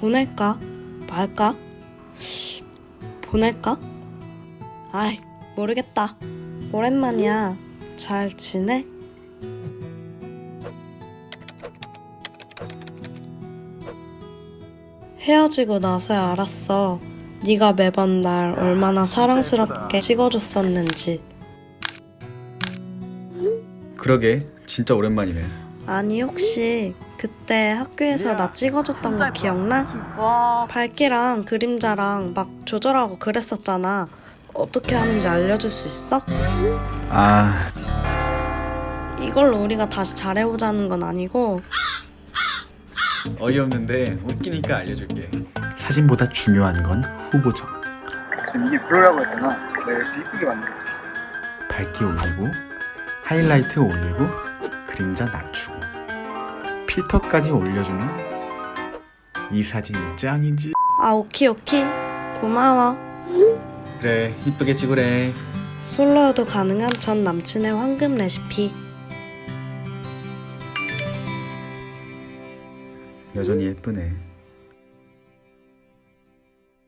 보낼까? 말까? 보낼까? 아이, 모르겠다. 오랜만이야. 잘 지내? 헤어지고 나서야 알았어. 네가 매번 날 얼마나 사랑스럽게 찍어줬었는지. 그러게 진짜 오랜만이네 아니 혹시 그때 학교에서 나 찍어줬던 거 기억나? 와, 밝기랑 그림자랑 막 조절하고 그랬었잖아. 어떻게 하는지 알려줄 수 있어? 아 이걸로 우리가 다시 잘해보자는 건 아니고 어이없는데 웃기니까 알려줄게 사진보다 중요한 건 후보죠 지금 이게 뷰라고 했잖아. 내가 진짜 이쁘게 만들었어. 밝기 올리고 하이라이트 올리고 그림자 낮추고 필터까지 올려주면 이 사진 짱이지 아 오키 오키 고마워. 그래 이쁘게 찍으래 솔로여도 가능한 전 남친의 황금 레시피. 여전히 예쁘네